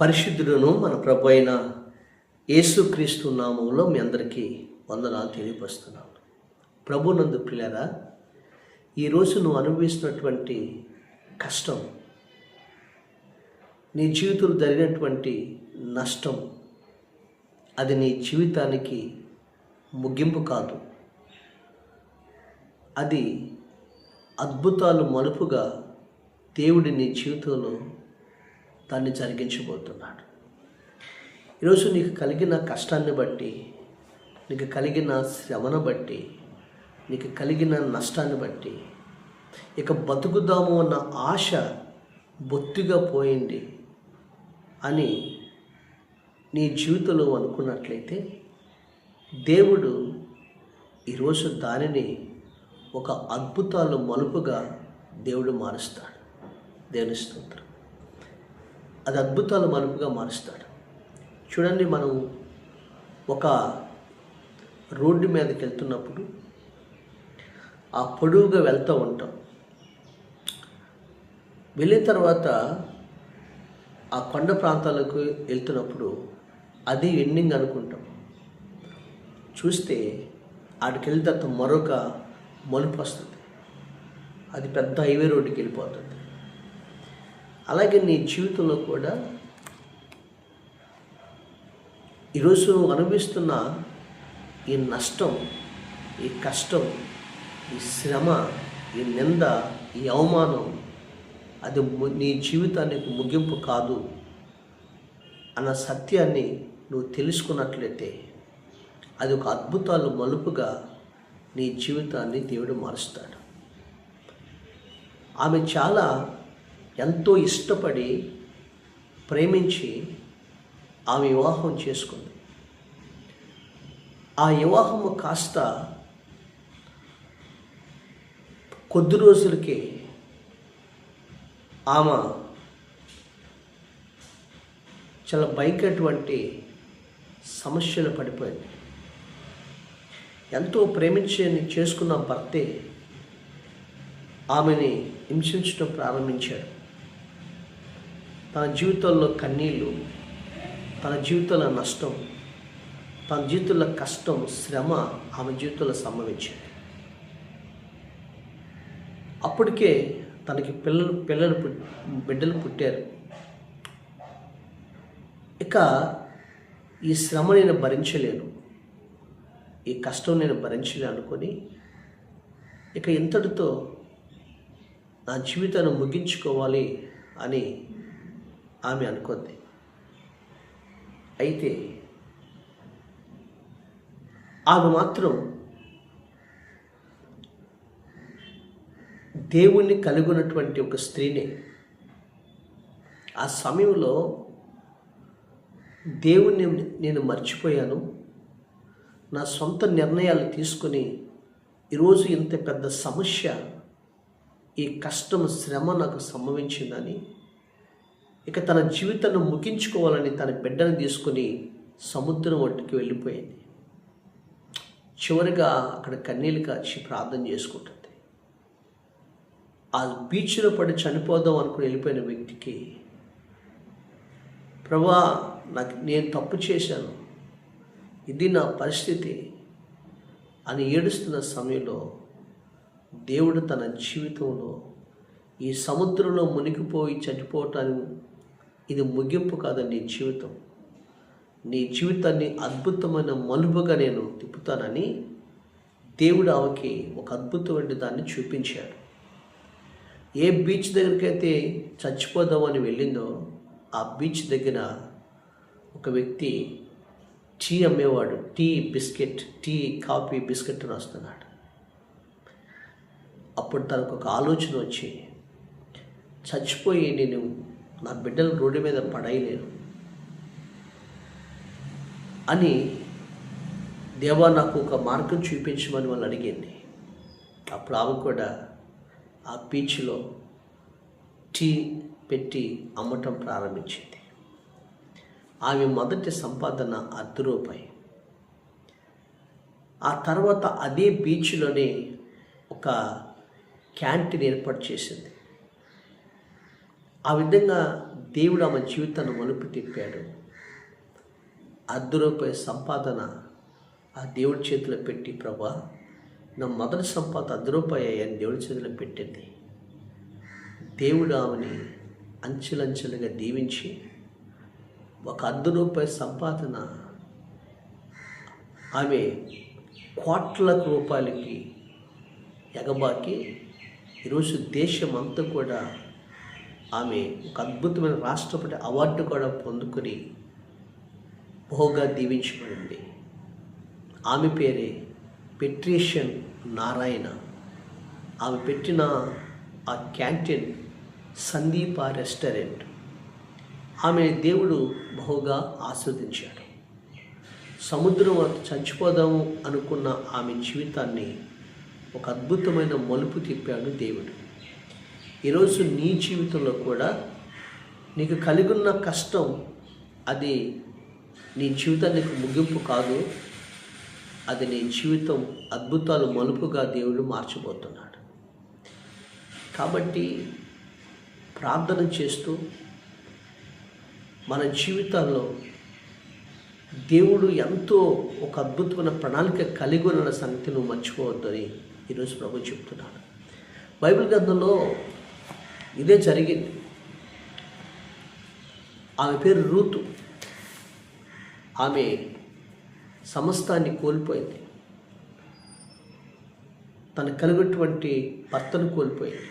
పరిశుద్ధుడును మన ప్రభు అయిన యేసుక్రీస్తు నామంలో మీ అందరికీ వందనాలు తెలియపరుస్తున్నాను. ప్రభునందు పిల్లరా ఈరోజు నువ్వు అనుభవిస్తున్నటువంటి కష్టం నీ జీవితంలో జరిగినటువంటి నష్టం అది నీ జీవితానికి ముగింపు కాదు. అది అద్భుతాలు మలుపుగా దేవుడి నీ జీవితంలో దాన్ని జరిగించబోతున్నాడు. ఈరోజు నీకు కలిగిన కష్టాన్ని బట్టి నీకు కలిగిన శ్రమను బట్టి నీకు కలిగిన నష్టాన్ని బట్టి ఇక బతుకుదాము అన్న ఆశ బొత్తిగా పోయింది అని నీ జీవితంలో అనుకున్నట్లయితే దేవుడు ఈరోజు దానిని ఒక అద్భుతాలు మలుపుగా దేవుడు మారుస్తాడు. దేవుని స్తోత్రం. అది అద్భుతాల మలుపుగా మారుస్తాడు. చూడండి మనం ఒక రోడ్డు మీదకి వెళ్తున్నప్పుడు ఆ పొడవుగా వెళ్తూ ఉంటాం. వెళ్ళిన తర్వాత ఆ కొండ ప్రాంతాలకు వెళ్తున్నప్పుడు అది ఎండింగ్ అనుకుంటాం. చూస్తే ఆడికి వెళ్తే తర్వాత మరొక మలుపు వస్తుంది. అది పెద్ద హైవే రోడ్డుకి వెళ్ళిపోతుంది. అలాగే నీ జీవితంలో కూడా ఈరోజు నువ్వు అనుభవిస్తున్న ఈ నష్టం ఈ కష్టం ఈ శ్రమ ఈ నింద ఈ అవమానం అది నీ జీవితానికి ముగింపు కాదు అన్న సత్యాన్ని నువ్వు తెలుసుకున్నట్లయితే అది ఒక అద్భుతాలు మలుపుగా నీ జీవితాన్ని దేవుడు మారుస్తాడు. ఆమె చాలా ఎంతో ఇష్టపడి ప్రేమించి ఆమె వివాహం చేసుకుంది. ఆ వివాహము కాస్త కొద్ది రోజులకి ఆమె చాలా భయంకరటువంటి సమస్యలు పడిపోయింది. ఎంతో ప్రేమించి చేసుకున్న భర్తే ఆమెని హింసించడం ప్రారంభించాడు. తన జీవితంలో కన్నీళ్ళు తన జీవితంలో నష్టం తన జీవితంలో కష్టం శ్రమ ఆమె జీవితంలో సంభవించింది. అప్పటికే తనకి పిల్లలు పిల్లలు పుట్- బిడ్డలు పుట్టారు. ఇక ఈ శ్రమ నేను భరించలేను. ఈ కష్టం నేను భరించలేను అనుకొని ఇక ఇంతటితో నా జీవితాన్ని ముగించుకోవాలి అని ఆమె అనుకుంది అయితే ఆమె మాత్రం దేవుణ్ణి కలుగున్నటువంటి ఒక స్త్రీనే. ఆ సమయంలో దేవుణ్ణి నేను మర్చిపోయాను. నా సొంత నిర్ణయాలు తీసుకొని ఈరోజు ఇంత పెద్ద సమస్య ఈ కష్టం శ్రమ నాకు సంభవించిందని ఇక తన జీవితాన్ని ముగించుకోవాలని తన బిడ్డను తీసుకొని సముద్రం ఒట్టుకి వెళ్ళిపోయింది. చివరిగా అక్కడ కన్నీళ్ళు కాచి ప్రార్థన చేసుకుంటుంది. ఆ బీచ్లో పడి చనిపోదాం అనుకుని వెళ్ళిపోయిన వ్యక్తికి ప్రభా నాకు నేను తప్పు చేశాను. ఇది నా పరిస్థితి అని ఏడుస్తున్న సమయంలో దేవుడు తన జీవితంలో ఈ సముద్రంలో మునిగిపోయి చనిపోవటానికి ఇది ముగింపు కాదు నీ జీవితం. నీ జీవితాన్ని అద్భుతమైన మలుపుగా నేను తిప్పుతానని దేవుడు ఆమెకి ఒక అద్భుతమైన దాన్ని చూపించాడు. ఏ బీచ్ దగ్గరికైతే చచ్చిపోదామని వెళ్ళిందో ఆ బీచ్ దగ్గర ఒక వ్యక్తి tea అమ్మేవాడు. Tea biscuit tea coffee biscuit రాస్తున్నాడు అప్పుడు తనకు ఒక ఆలోచన వచ్చి చచ్చిపోయి నేను నా బిడ్డలు రోడ్డు మీద పడేయలేను అని దేవా నాకు ఒక మార్గం చూపించమని వాళ్ళు అడిగింది. అప్పుడు ఆమె కూడా ఆ బీచ్లో టీ పెట్టి అమ్మటం ప్రారంభించింది. ఆమె మొదటి సంపాదన అర్ధ రూపాయి ఆ తర్వాత అదే బీచ్లోనే ఒక క్యాంటీన్ ఏర్పాటు చేసింది. ఆ విధంగా దేవుడు ఆమె జీవితాన్ని మలుపు తిప్పాడు. అర్ధ రూపాయి సంపాదన ఆ దేవుడి చేతిలో పెట్టి ప్రభా నా మొదటి సంపాద అర్ధ రూపాయి అని దేవుడి చేతిలో పెట్టింది. దేవుడు ఆమెని అంచెలంచెలుగా దీవించి ఒక అర్ధ రూపాయి సంపాదన ఆమె కోట్ల రూపాయలకి ఎగబాకి ఈరోజు దేశం అంతా కూడా ఆమె ఒక అద్భుతమైన రాష్ట్రపతి అవార్డు కూడా పొందుకొని బహుగా దీవించబడింది. ఆమె పేరే పెట్రీషియన్ నారాయణ. ఆమె పెట్టిన ఆ క్యాంటీన్ సందీప రెస్టారెంట్. ఆమె దేవుడు బహుగా ఆస్వాదించాడు. సముద్రం వద్ద చచ్చిపోదాము అనుకున్న ఆమె జీవితాన్ని ఒక అద్భుతమైన మలుపు తిప్పాడు దేవుడు. ఈరోజు నీ జీవితంలో కూడా నీకు కలిగున్న కష్టం అది నీ జీవితానికి ముగింపు కాదు. అది నీ జీవితం అద్భుతాలు మలుపుగా దేవుడు మార్చబోతున్నాడు. కాబట్టి ప్రార్థన చేస్తూ మన జీవితాల్లో దేవుడు ఎంతో ఒక అద్భుతమైన ప్రణాళిక కలిగి ఉన్న సంగతి నువ్వు మర్చిపోవద్దని ఈరోజు ప్రభు చెప్తున్నాడు. బైబిల్ గ్రంథంలో ఇదే జరిగింది. ఆమె పేరు రూతు. ఆమె సమస్తాన్ని కోల్పోయింది. తన కలిగినటువంటి భర్తను కోల్పోయింది.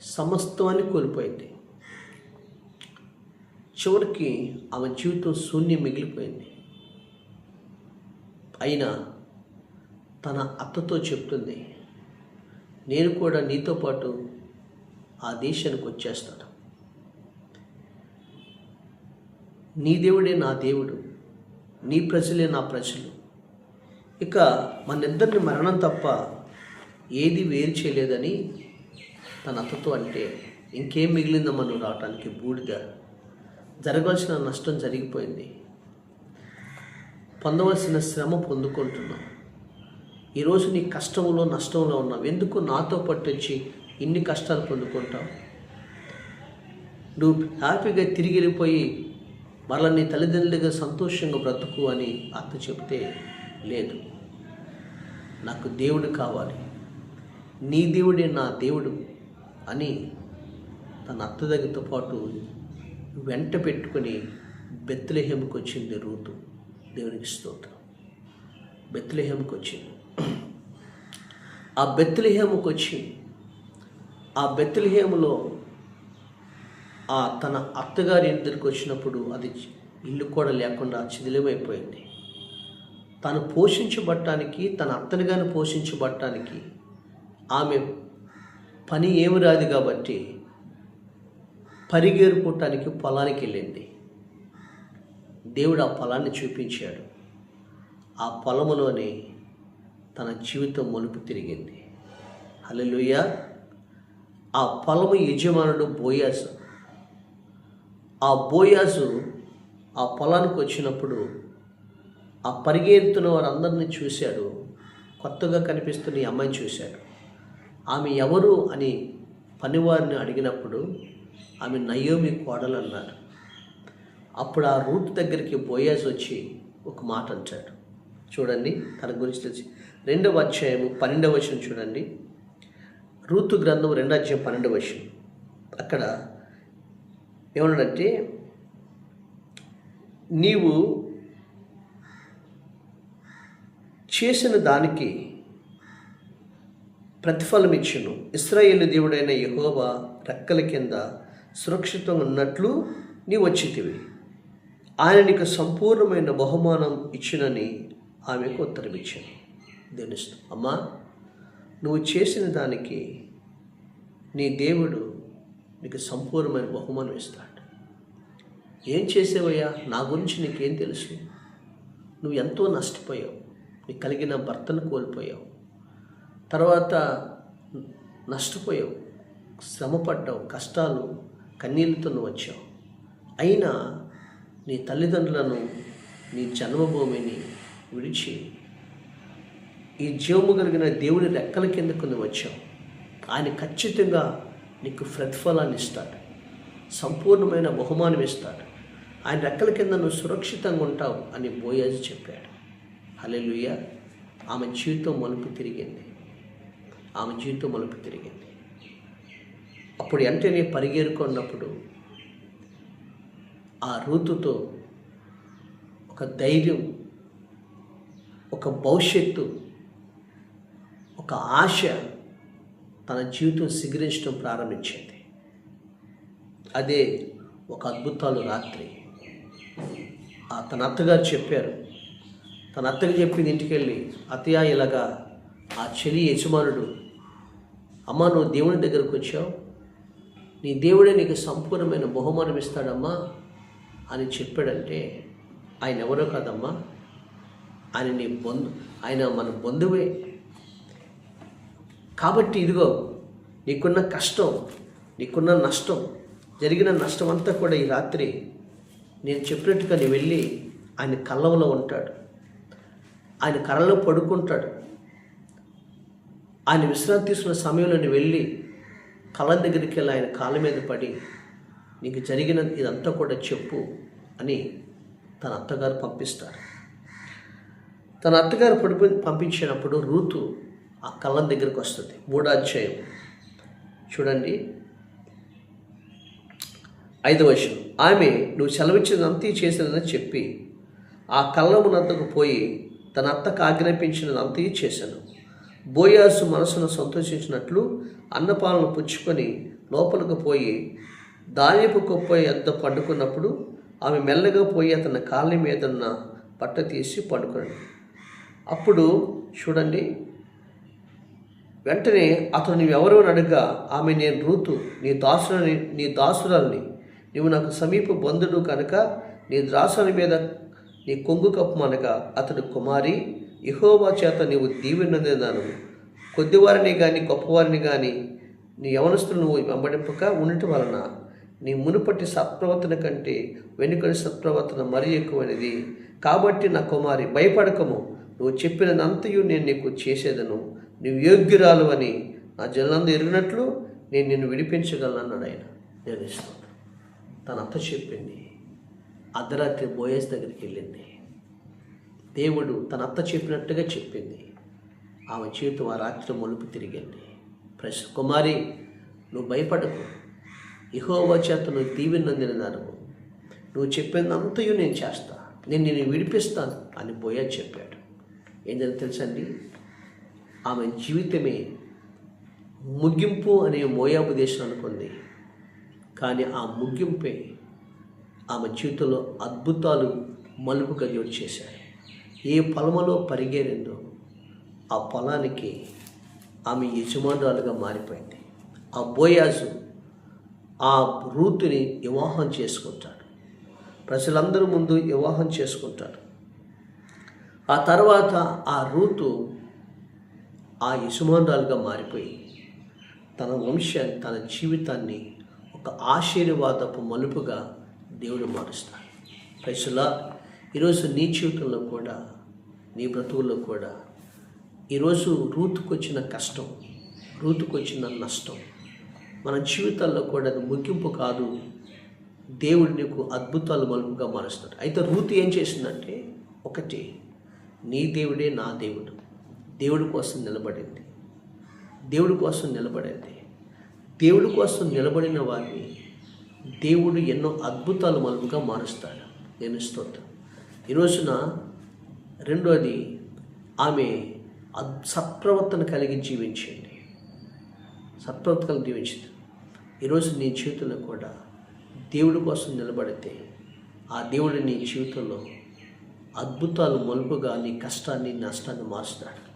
సమస్తాన్ని కోల్పోయింది. చివరికి ఆమె జీవితం శూన్యం మిగిలిపోయింది. అయినా తన అత్తతో చెప్తుంది నేను కూడా నీతో పాటు ఆ దేశానికి వచ్చేస్తాను. నీ దేవుడే నా దేవుడు నీ ప్రజలే నా ప్రజలు. ఇక మనిద్దరిని మరణం తప్ప ఏది వేరు చేయలేదని తన అత్తతో అంటే ఇంకేం మిగిలిందో మనం రావటానికి బూడిద. జరగాల్సిన నష్టం జరిగిపోయింది. పొందవలసిన శ్రమ పొందుకుంటున్నాం. ఈరోజు నీ కష్టంలో నష్టంలో ఉన్నావు. ఎందుకు నాతో పాటు వచ్చి ఇన్ని కష్టాలు పొందుకుంటావు? నువ్వు హ్యాపీగా తిరిగి వెళ్ళిపోయి మరలా నీ తల్లిదండ్రులుగా సంతోషంగా బ్రతుకు అని అత్త చెప్తే లేదు. నాకు దేవుడు కావాలి. నీ దేవుడే నా దేవుడు అని తన అత్త దగ్గరతో పాటు వెంట పెట్టుకొని బెత్లెహేమ్కి వచ్చింది రూతు. దేవునికి స్తోత్రం. బెత్లెహేమ్కి వచ్చింది. ఆ బెత్లెహేముకి వచ్చి ఆ బెత్లెహేములో ఆ తన అత్తగారి ఇద్దరికి వచ్చినప్పుడు అది ఇల్లు కూడా లేకుండా చిదిలమైపోయింది తను పోషించబట్టానికి తన అత్తని గాని ఆమె పని ఏమి రాదు కాబట్టి పరిగెరుకోవటానికి పొలానికి వెళ్ళింది. దేవుడు ఆ పొలాన్ని చూపించాడు. ఆ పొలములోనే తన జీవితం మలుపు తిరిగింది. హల్లెలూయా. ఆ పొలము యజమానుడు బోయాసు ఆ బోయాసు ఆ పొలానికి వచ్చినప్పుడు ఆ పరిగెత్తున్న వారందరినీ చూశాడు. కొత్తగా కనిపిస్తున్న ఈ అమ్మాయిని చూశాడు. ఆమె ఎవరు అని పనివారిని అడిగినప్పుడు ఆమె నయోమి కోడలు అన్నారు అప్పుడు ఆ రూట్ దగ్గరికి బోయాస్ వచ్చి ఒక మాట అంటాడు. చూడండి తన గురించి తెలిసి. రెండవ అధ్యాయము పన్నెండవ వచనం చూడండి. రూతు గ్రంథం రెండో అధ్యాయం పన్నెండవ వచనం. అక్కడ ఏమన్నాడంటే నీవు చేసిన దానికి ప్రతిఫలం ఇచ్చును. ఇస్రాయేలు దేవుడైన యహోవా రెక్కల కింద సురక్షితంగా ఉన్నట్లు నీ వచ్చితివి ఆయన నీకు సంపూర్ణమైన బహుమానం ఇచ్చినని ఆమెకు ఉత్తరం ఇచ్చాను దేవుని అమ్మా నువ్వు చేసిన దానికి నీ దేవుడు నీకు సంపూర్ణమైన బహుమానం ఇస్తాడు. ఏం చేసేవయ్యా? నా గురించి నీకేం తెలుసు? నువ్వు ఎంతో నష్టపోయావు. నీకు కలిగిన భర్తను కోల్పోయావు. తర్వాత నష్టపోయావు. శ్రమపడ్డావు. కష్టాలు కన్నీళ్ళతో వచ్చావు. అయినా నీ తల్లిదండ్రులను నీ జన్మభూమిని విడిచి ఈ జీవము కలిగిన దేవుని రెక్కల కిందకు నువ్వు వచ్చావు. ఆయన ఖచ్చితంగా నీకు ప్రతిఫలాన్ని ఇస్తాడు. సంపూర్ణమైన బహుమానం ఇస్తాడు. ఆయన రెక్కల కింద నువ్వు సురక్షితంగా ఉంటావు అని బోయాజు చెప్పాడు. హల్లెలూయ. ఆమె జీవితం మలుపు తిరిగింది. ఆమె జీవితం మలుపు తిరిగింది. అప్పుడు వెంటనే పరిగెరుకున్నప్పుడు ఆ రూతుతో ఒక ధైర్యం ఒక భవిష్యత్తు ఒక ఆశ తన జీవితం సిగరించడం ప్రారంభించింది. అదే ఒక అద్భుతాలు రాత్రి. ఆ తన అత్తగారు చెప్పారు. తన అత్తకి చెప్పింది ఇంటికెళ్ళి అతయా ఇలాగా ఆ చెలి యజమానుడు అమ్మ నువ్వు దేవుని దగ్గరకు వచ్చావు. నీ దేవుడే నీకు సంపూర్ణమైన బహుమానం ఇస్తాడమ్మా అని చెప్పాడంటే ఆయన ఎవరో కాదమ్మా? ఆయన నీ బంధు ఆయన మన బంధువే. కాబట్టి ఇదిగో నీకున్న కష్టం నీకున్న నష్టం జరిగిన నష్టం అంతా కూడా ఈ రాత్రి నేను చెప్పినట్టుగా నీ వెళ్ళి ఆయన కళ్ళంలో ఉంటాడు. ఆయన కళ్ళలో పడుకుంటాడు. ఆయన విశ్రాంతి తీసుకున్న సమయంలో నువ్వు వెళ్ళి కళ్ళ దగ్గరికి వెళ్ళి ఆయన కాళ్ళ మీద పడి నీకు జరిగిన ఇదంతా కూడా చెప్పు అని తన అత్తగారు పంపిస్తారు. తన అత్తగారు పడిపో పంపించినప్పుడు రూతు ఆ కళ్ళం దగ్గరికి వస్తుంది. మూడో అధ్యాయం. చూడండి. ఐదవ వచనం. ఆమె నువ్వు సెలవిచ్చినంతీ చేసినదని చెప్పి ఆ కళ్ళమునంతకు పోయి తన అత్తకు ఆజ్ఞాపించినదంతా చేశాను. బోయాసు మనసును సంతోషించినట్లు అన్నపాలను పుచ్చుకొని లోపలికి పోయి ధాన్యపు కుప్ప ఎంత పండుకున్నప్పుడు ఆమె మెల్లగా పోయి అతని కాళ్ళ మీద ఉన్న పట్ట తీసి పండుకున్నాడు. అప్పుడు చూడండి వెంటనే అతను నీవెవరు అని అడగా ఆమె నేను రూతు నీ దాసుని నీ దాసురాల్ని. నువ్వు నాకు సమీప బంధుడు కనుక నీ దాసుని మీద నీ కొంగు కప్పమనగా అతడు కుమారి ఇహోబా చేత నీవు దీవెనందినాను కొద్దివారిని కానీ గొప్పవారిని కానీ నీ యవనస్తులు నువ్వు వెంబడింపక ఉండటం వలన నీ మునుపటి సత్ప్రవర్తన కంటే వెనుకటి సత్ప్రవర్తన మరీ ఎక్కువనేది. కాబట్టి నా కుమారి భయపడకము. నువ్వు చెప్పినదంతయు నేను నీకు చేసేదను. నువ్వు యోగ్యురాలు అని నా జనందు ఎరిగినట్లు నేను నిన్ను విడిపించగలను అన్నాడు ఆయన. నేను తన అత్త చెప్పింది. అర్ధరాత్రి బోయస్ దగ్గరికి వెళ్ళింది. దేవుడు తన అత్త చెప్పినట్టుగా చెప్పింది. ఆమె జీవితం ఆ రాత్రి మలుపు తిరిగింది. ప్రశ కుమారి నువ్వు భయపడకు. ఇహోవా చేత నువ్వు దీవెనందినాను నువ్వు చెప్పినంతయు నేను చేస్తా. నేను నిన్ను విడిపిస్తాను అని బోయా చెప్పాడు. ఏంటని తెలుసండి? ఆమె జీవితమే ముగింపు అనే మోయాబు దేశం అనుకుంది. కానీ ఆ ముగింపే ఆమె జీవితంలో అద్భుతాలు మలుపు జోడు చేశాయి. ఏ పొలములో పరిగేరిందో ఆ పొలానికి ఆమె యజమానురాలుగా మారిపోయింది. ఆ బోయాజు ఆ రూతుని వివాహం చేసుకుంటాడు. ప్రజలందరూ ముందు వివాహం చేసుకుంటాడు. ఆ తర్వాత ఆ రూతు ఆ యజమానురాలుగా మారిపోయి తన వంశాన్ని తన జీవితాన్ని ఒక ఆశీర్వాదపు మలుపుగా దేవుడు మారుస్తాడు. ప్రజలా ఈరోజు నీ జీవితంలో కూడా నీ బ్రతువుల్లో కూడా ఈరోజు రూతుకొచ్చిన కష్టం రూతుకొచ్చిన నష్టం మన జీవితాల్లో కూడా అది ముగింపు కాదు. దేవుడు నీకు అద్భుతాలు మలుపుగా మారుస్తాడు. అయితే రూతు ఏం చేసిందంటే ఒకటి నీ దేవుడే నా దేవుడు. దేవుడి కోసం నిలబడింది. దేవుడి కోసం నిలబడింది. దేవుడి కోసం నిలబడిన వారిని దేవుడు ఎన్నో అద్భుతాలు మలుపుగా మారుస్తాడు. నేను స్తోత్రం. ఈరోజున రెండోది ఆమె అద్ సత్ప్రవర్తన కలిగి జీవించింది. సత్ప్రవర్తన కలిగి జీవించింది ఈరోజు నీ జీవితంలో కూడా దేవుడి కోసం నిలబడితే ఆ దేవుడు నీ జీవితంలో అద్భుతాలు మలుపుగా నీ కష్టాన్ని నష్టాన్ని మారుస్తాడు.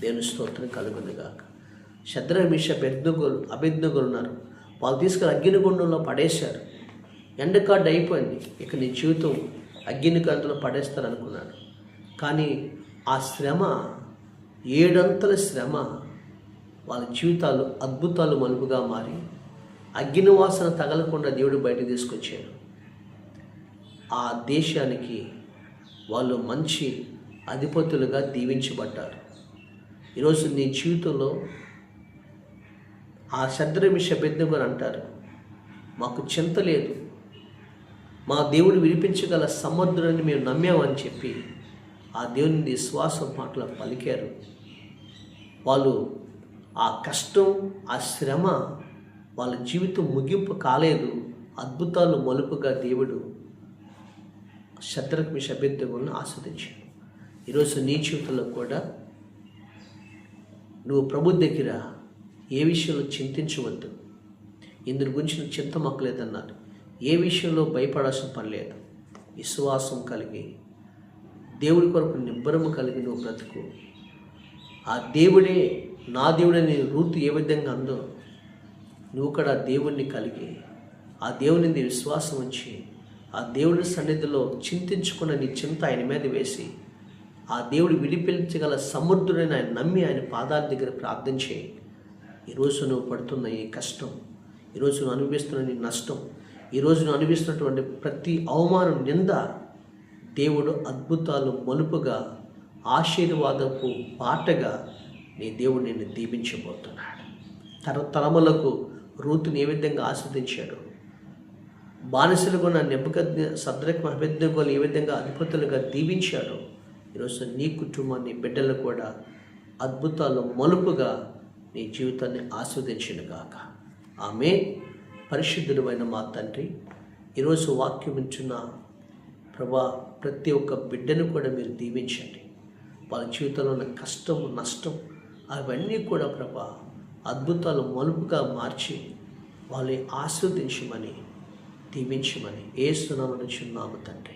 దేవుని స్తోత్రం కలుగునుగాక శద్రమిష బెద్దుగోలు అభిజ్ఞగులు ఉన్నారు. వాళ్ళు తీసుకుని అగ్నిగుండంలో పడేశారు. ఎండకాడ్డు అయిపోయింది. ఇక నీ జీవితం అగ్నికాంతలో పడేస్తారు అనుకున్నాడు. కానీ ఆ శ్రమ ఏడంతల శ్రమ వాళ్ళ జీవితాలు అద్భుతాలు మలుపుగా మారి అగ్ని వాసన తగలకుండా దేవుడు బయట తీసుకొచ్చాడు. ఆ దేశానికి వాళ్ళు మంచి అధిపతులుగా దీవించబడ్డారు. ఈరోజు నీ జీవితంలో ఆ శద్రమిష బెద్దెగని అంటారు. మాకు చింత లేదు. మా దేవుడు వినిపించగల సముద్రాన్ని మేము నమ్మామని చెప్పి ఆ దేవుని విశ్వాసం మాటలు పలికారు. వాళ్ళు ఆ కష్టం ఆ శ్రమ వాళ్ళ జీవితం ముగింపు కాలేదు. అద్భుతాలు మలుపుగా దేవుడు శత్రుఘ్ని అభ్యర్థులను ఆస్వాదించాను ఈరోజు నీ జీవితంలో కూడా నువ్వు ప్రభు దగ్గర ఏ విషయంలో చింతించవద్దు. ఇందుని గురించి నువ్వు చింత మొక్కలేదన్నారు ఏ విషయంలో భయపడాల్సిన పని లేదు. విశ్వాసం కలిగి దేవుడి కొరకు నిబ్బరము కలిగి నువ్వు బ్రతుకు. ఆ దేవుడే నా దేవుడని రూతు ఏ విధంగా అందో నువ్వు కూడా దేవుణ్ణి కలిగి ఆ దేవుని విశ్వాసం ఉంచి ఆ దేవుడి సన్నిధిలో చింతించుకున్న నీ చింత ఆయన మీద వేసి ఆ దేవుడు విడిపించగల సముద్రుడని ఆయన నమ్మి ఆయన పాదాల దగ్గర ప్రార్థన చేయి. ఈరోజు నువ్వు పడుతున్న ఈ కష్టం ఈరోజు నువ్వు అనుభవిస్తున్న నీ నష్టం ఈరోజు నువ్వు అనుభవిస్తున్నటువంటి ప్రతి అవమానం నింద దేవుడు అద్భుతాలు మలుపుగా ఆశీర్వాదపు పాటగా నీ దేవుడు నిన్ను దీవించబోతున్నాడు. తరతరములకు రూతుని ఏ విధంగా ఆస్వాదించాడు? బానిసలుగా ఉన్న నెబ్బక సద్రక్ అభ్యర్థులు ఏ విధంగా అధిపతులుగా దీవించాడో ఈరోజు నీ కుటుంబాన్ని బిడ్డలు కూడా అద్భుతాలు మలుపుగా నీ జీవితాన్ని ఆస్వాదించిన గాక. ఆమె పరిశుద్ధుడమైన మా తండ్రి. ఈరోజు వాక్యం ఉంచున్న ప్రభా ప్రతి ఒక్క బిడ్డను కూడా మీరు దీవించండి. వాళ్ళ జీవితంలో ఉన్న కష్టం నష్టం అవన్నీ కూడా ప్రభా అద్భుతాలు మలుపుగా మార్చి వాళ్ళని ఆస్వాదించమని దీవించమని ఏ స్థునామ నుంచి ఉన్నాము తండ్రి.